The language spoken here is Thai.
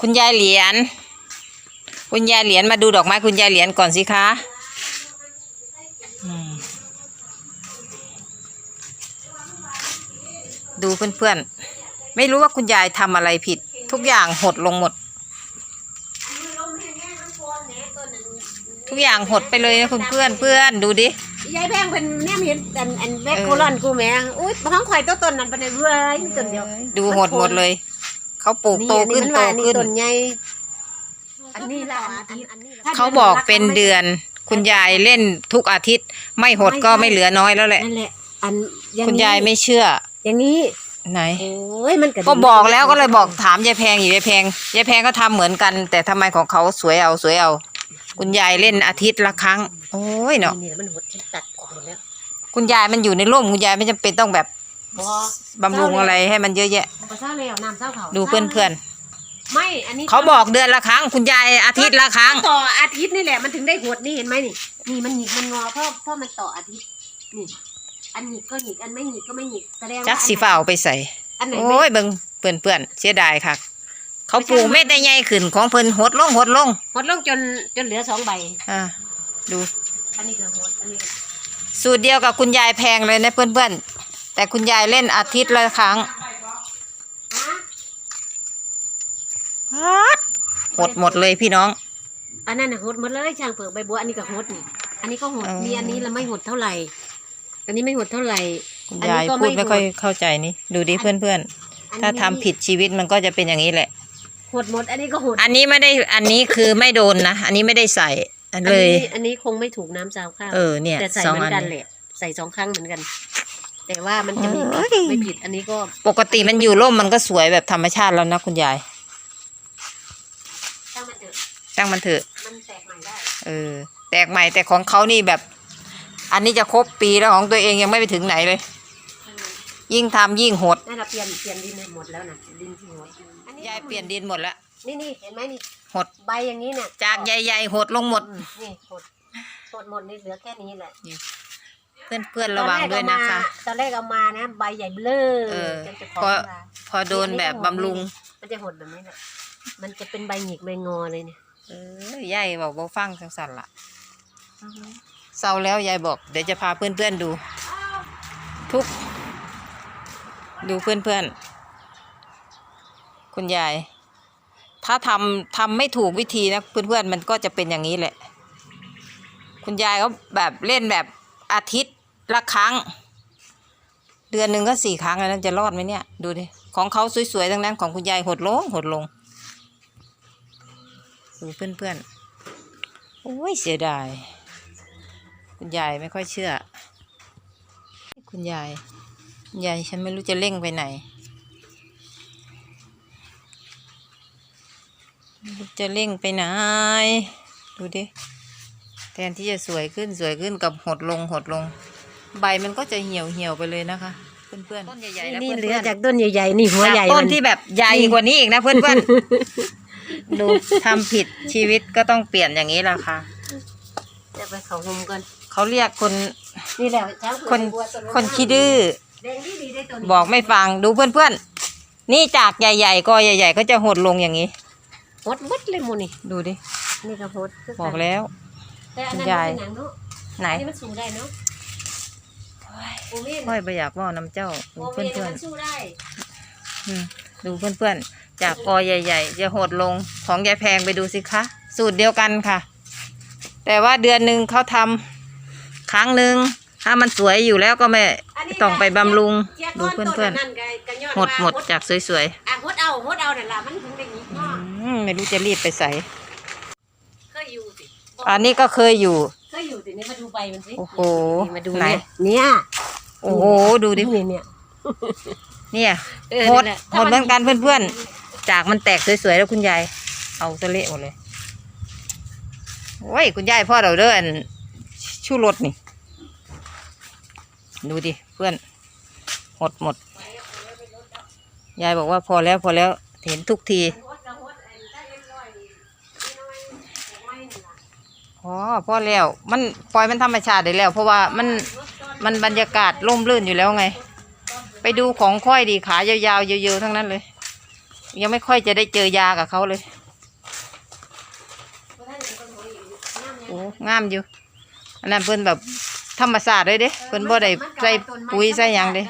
คุณยายเหรียญคุณยายเหรียญมาดูดอกไม้คุณยายเหรียญก่อนสิคะอืมดูเพื่อนๆ ไม่รู้ว่าคุณยายทำอะไรผิด ทุกอย่างหดลงหมด ทุกอย่างหดไปเลยนะคุณเพื่อนเพื่อนดูดิยายแพงเป็นเนี่ยเห็นอันอันแบกเออโคลอนกูแหม่อุ้ยท้องข่อยตัวต้นนั้นเป็นไอ้เว้ยมีต้นเดียวดูหดหมดเลย เขาปลูกโตขึ้นอัโตมัว่าขึ้น ต้นใหญ่อันนี้ละอันอันนี้ละเขาบอกเป็นเดือน คุณยายเล่นทุกอาทิตย์ ไม่หดก็ไม่เหลือน้อยแล้วแหละนั่นแหละอันอคุณยายไม่เชื่อ อย่างนี้ไหน โอ้ยมันระดิ่งก็บอกแล้วก็เลยบอกถามยายแพงอยู่ยายแพงยายแพงก็ทำเหมือนกัน แต่ทำไมของเขาสวยเอาสวยเอา คุณยายเล่นอาทิตย์ละครั้ง โอ้ยเนาะนี่มันหดฉันตัดออกหมดแล้ว คุณยายมันอยู่ในร่มคุณยายไม่จำเป็นต้องแบบพอ บำรุงอะไรให้มันเยอะแยะพอเช้าแล้วน้ำเช้าเขาดูเพื่อนเพื่อนไม่อันนี้ๆเขาบอกเดือนละครั้ง คุณยายอาทิตย์ละครั้ง ต่ออาทิตย์นี่แหละมันถึงได้หดนี่เห็นไหมนี่นี่มันหยิกมันงอเพราะเพราะมันต่ออาทิตย์นี่อันหยิกก็หยิกอันไม่หยิกก็ไม่หยิกแสดงว่าจักสีฟ้าเอาไปใส่ อันไหนโอ้ไม่ยเบิ่งเพื่อนเพื่อนๆเสียดายค่ะ เขาปลูกเม็ดได้ใหญ่ขึ้นของเพิ่นหดลงหดลง หดลงจนจนเหลือสองใบ อ่าดู อันนี้ก็หดอันนี้ก็สูตรเดียวกับคุณยายแพงเลยนะเพื่อนๆ แต่คุณยายเล่นอาทิตย์ละครั้งฮะหดหมดเลยพี่น้อง อันนั้นน่ะหดหมดเลยช่างเปลือกใบบัวอันนี้ก็หดนี่ อันนี้ก็หดอ๋อมีอันนี้ละไม่หดเท่าไหร่ อันนี้ไม่หดเท่าไหร่ คุณอันยายนี้ก็พูดไม่ค่อยหดเข้าใจนี่ ดูดิเพื่อนอันนี้ๆถ้าทำผิดชีวิตมันก็จะเป็นอย่างนี้แหละ หดหมด อันนี้ก็หดอันนี้ไม่ได้อันนี้คือไม่โดนนะ อันนี้ไม่ได้ใส่อันเลยอันนี้อันนี้คงไม่ถูกน้ำซาวข้าวเออเนี่ยแต่ใส่สองเหมืออันนกันแหละใส่สองครั้งเหมือนกัน แต่ว่ามันจะมีเอ้ยไม่ผิด อันนี้ก็ปกติมันอยู่ร่มมันก็สวยแบบธรรมชาติแล้วนะคุณยายช่างมันเถอะช่างมันเถอะมันแตกใหม่ได้เออ แตกใหม่แต่ของเขานี่แบบ อันนี้จะครบปีแล้วของตัวเองยังไม่ไปถึงไหนเลย ยิ่งทำยิ่งหดนั่นเราเปลี่ยนเปลี่ยนดินให้หมดแล้วนะดินที่หดอันนี้ยายเปลี่ยนดินหมดแล้วนี่นี่เห็นไหมนี่หดใบอย่างนี้เนี่ยจากใหญ่ๆหดลงหมดอืมนี่หดหดหมดนี่เหลือแค่นี้แหละ เพื่อนๆระวังด้วยนะคะ ตอนแรกเอามานะ ใบใหญ่เบ้อเออจนจะพอมาพอโดนแบบบำรุง มันจะหดแบบนี้แหละมันจะเป็นใบหงิกใบงอเลยเนี่ยเออยายบอกบ่ฟังจังสันละเศร้าแล้วยายบอก เดี๋ยวจะพาเพื่อนๆดู ทุก ดูเพื่อนๆคุณยาย ถ้าทำทำไม่ถูกวิธีนะเพื่อนๆมันก็จะเป็นอย่างนี้แหละ คุณยายก็แบบเล่นแบบอาทิตย์ ละครั้ง เดือนหนึ่งก็สี่ครั้งแล้วจะรอดไหมเนี่ย ดูดิ ของเขาสวยๆทั้งนั้นของคุณยายหดลงหดลงดูเพื่อนๆ โอ้ยเสียดาย คุณยายไม่ค่อยเชื่อ คุณยายคุณยายฉันไม่รู้จะเร่งไปไหนจะเร่งไปไหน ดูดิ แทนที่จะสวยขึ้นสวยขึ้นกับหดลงหดลง ใบมันก็จะเหี่ยวเหี่ยวๆไปเลยนะคะ เพื่อนๆต้นใหญ่ๆนะนี่เพื่อนๆเหลือจากต้นใหญ่ๆนี่หัวจากใหญ่ต้นมัที่แบบใหญ่กว่านี้อีกนะเพื่อนๆ ดูทำผิดชีวิตก็ต้องเปลี่ยนอย่างนี้แหละค่ะ จะไปเขาหุมกันเขาเรียกคนนี่แหละช้างเผือกคนบัวต้คนขี้ดื้อ แดงดีดีได้ตัวนี้บอกไม่ฟังดูเพื่อนๆ นี่จากใหญ่ๆก็ใหญ่ ๆ ก็จะหดลงอย่างนี้ หดหมดเลยหมูนี่ดูดิ นี่ก็หดคืบอกแล้ว แต่อันนั้นยายเป็นหนังเนาะไหน อันนี้มันสู้ได้เนาะ โอเมนค่อยไปอยากว่าน้ำเจ้าดูโอเมเพื่อนนมันสู้ได้ๆอืมดูเพื่อนๆจากกอใหญ่ๆจะหดลงของยายแพงไปดูสิคะ สูตรเดียวกันค่ะ แต่ว่าเดือนหนึ่งเขาทำครั้งหนึ่งถ้ามันสวยอยู่แล้วก็ไม่ต้องไปบำรุง ดูเพื่อนๆหมดหมดจากสวยอะหดเอาหดเอานั่นล่ะมันถึงได้งี้ๆพ่ออืมไม่รู้จะรีบไปใส่เคยอยู่สิอันนี้ก็เคยอยู่เคยอยู่สิ นี่มาดูใบมันสิโอ้โหนี่มาดูไหน เนี่ยเนี่ยโอ้โห ดูดินี่เนี่ยเนี่ยเออหดนี่แหละหดเหมือนกันเพื่อนๆ จากมันแตกสวยๆแล้วคุณยาย เอาซะเละหมดเลย โอ้ย คุณยายพ่อเราเด้ออันชูรสนี่ ดูดิเพื่อน หดหมด ยายบอกว่าพอแล้วพอแล้ว เห็นทุกที อ๋อพอแล้ว มันปล่อยมันธรรมชาติได้แล้ว เพราะว่ามันมันบรรยากาศร่มรื่นอยู่แล้วไง ไปดูของค่อยดีขายาวๆเยอะๆทั้งนั้นเลย ยังไม่ค่อยจะได้เจอยากับเขาเลยเพราะฉะนั้นเป็นคนหัวอยู่น้ำเนี่ยโอ้งามอยู่อันนั้นเพิ่นแบบธรรมศาสตร์เลยเด้เพิ่นบ่ได้ใส่ปุ๋ยใส่หยังเด้